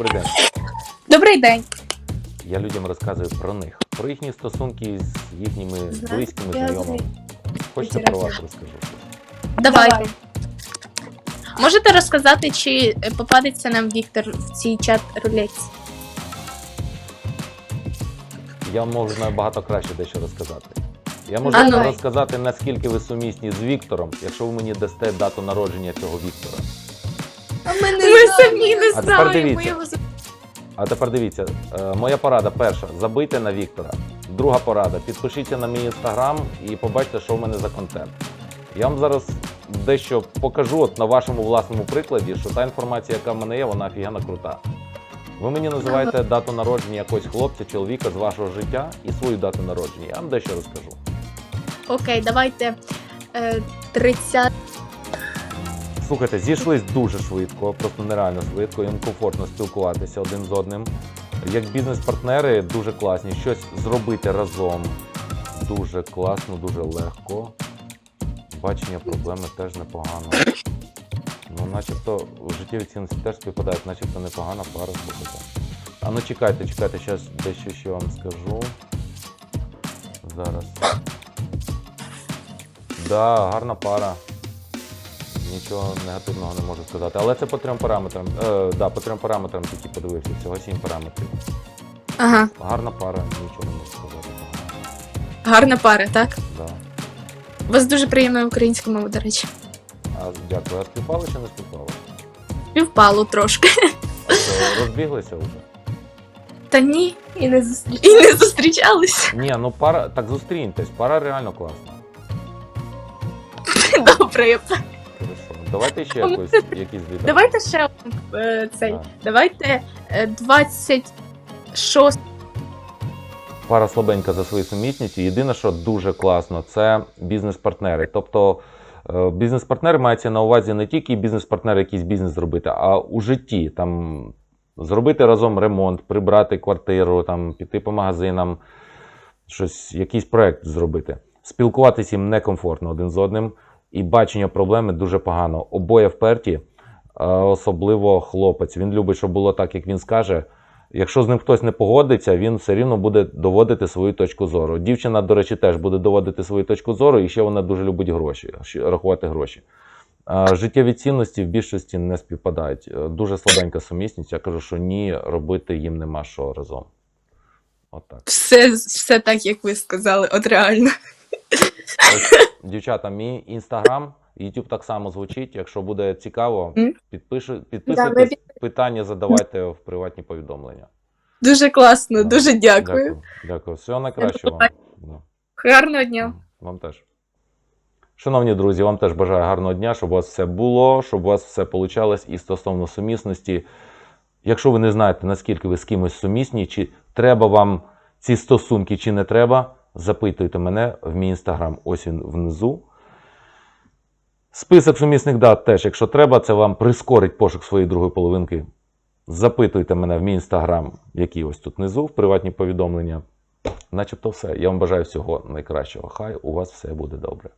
Добрий день. Добрий день. Я людям розказую про них, про їхні стосунки з їхніми близькими знайомими. Хочете про вас розкажу? Давайте. Давай. Можете розказати, чи попадеться нам Віктор в цій чат рулетці? Я можу набагато краще дещо розказати. Я можу А ну. розказати, наскільки ви сумісні з Віктором, якщо ви мені дасте дату народження цього Віктора. А ми не. Самі не А тепер знаємо. дивіться. його А тепер дивіться, е, моя порада перша забийте на Віктора. Друга порада підпишіться на мій інстаграм і побачите, що в мене за контент. Я вам зараз дещо покажу от на вашому власному прикладі, що та інформація, яка в мене є, вона офігенно крута. Ви мені називаєте дату народження якогось хлопця, чоловіка з вашого життя і свою дату народження. Я вам дещо розкажу. Окей, давайте е, 30. Слухайте, зійшлись дуже швидко, просто нереально швидко. Їм комфортно спілкуватися один з одним. Як бізнес-партнери дуже класні. Щось зробити разом дуже класно, дуже легко. Бачення проблеми теж непогано. Ну, начебто, життєві цінності теж співпадають, начебто непогана пара, слухайте. А ну чекайте, чекайте, зараз дещо ще вам скажу. Зараз. Да, гарна пара. Нічого негативного не можу сказати. Але це по трьом параметрам. Е, да, по трьом параметрам тільки подивився. Всього сім параметрів. Ага, Гарна пара, нічого не можу сказати. гарна пара, так? Да. У вас дуже приємна українська мова, до речі. А дякую. А співпали чи не співпали? Співпало трошки. А що, розбіглися вже? Та ні, І не і не зустрічались. Ні, ну пара. Так зустріньтесь, пара реально класна. Добре, я. Давайте ще якось, якісь відео. Давайте ще е, цей. Так. Давайте е, 26. Пара слабенька за свою сумісністю. Єдине, що дуже класно, це бізнес-партнери. Тобто е, бізнес-партнери мається на увазі не тільки бізнес-партнер якийсь бізнес зробити, а у житті там зробити разом ремонт, прибрати квартиру, там, піти по магазинам, щось, якийсь проект зробити. Спілкуватися їм некомфортно один з одним, і бачення проблеми дуже погано. Обоє вперті, е, особливо хлопець. Він любить, щоб було так, як він скаже. Якщо з ним хтось не погодиться, він все рівно буде доводити свою точку зору. Дівчина, до речі, теж буде доводити свою точку зору, і ще вона дуже любить гроші, рахувати гроші. Життєві цінності в більшості не співпадають. Е, Дуже слабенька сумісність. Я кажу, що ні, робити їм нема що разом. Отак. Все, все так, як ви сказали, от реально. Дівчата, мій інстаграм, YouTube так само звучить. Якщо буде цікаво, підпишу, підписуйтесь, питання задавайте в приватні повідомлення. Дуже класно, дуже дякую. Дякую. Дякую. Всього найкращого вам. Гарного дня. Вам теж. Шановні друзі, вам теж бажаю гарного дня, щоб у вас все було, щоб у вас все получалось і стосовно сумісності. Якщо ви не знаєте, наскільки ви з кимось сумісні, чи треба вам ці стосунки, чи не треба, запитуйте мене в мій інстаграм. Ось він внизу. Список сумісних дат теж, якщо треба, це вам прискорить пошук своєї другої половинки. Запитуйте мене в мій інстаграм, який ось тут внизу, в приватні повідомлення. Начебто все. Я вам бажаю всього найкращого. Хай у вас все буде добре.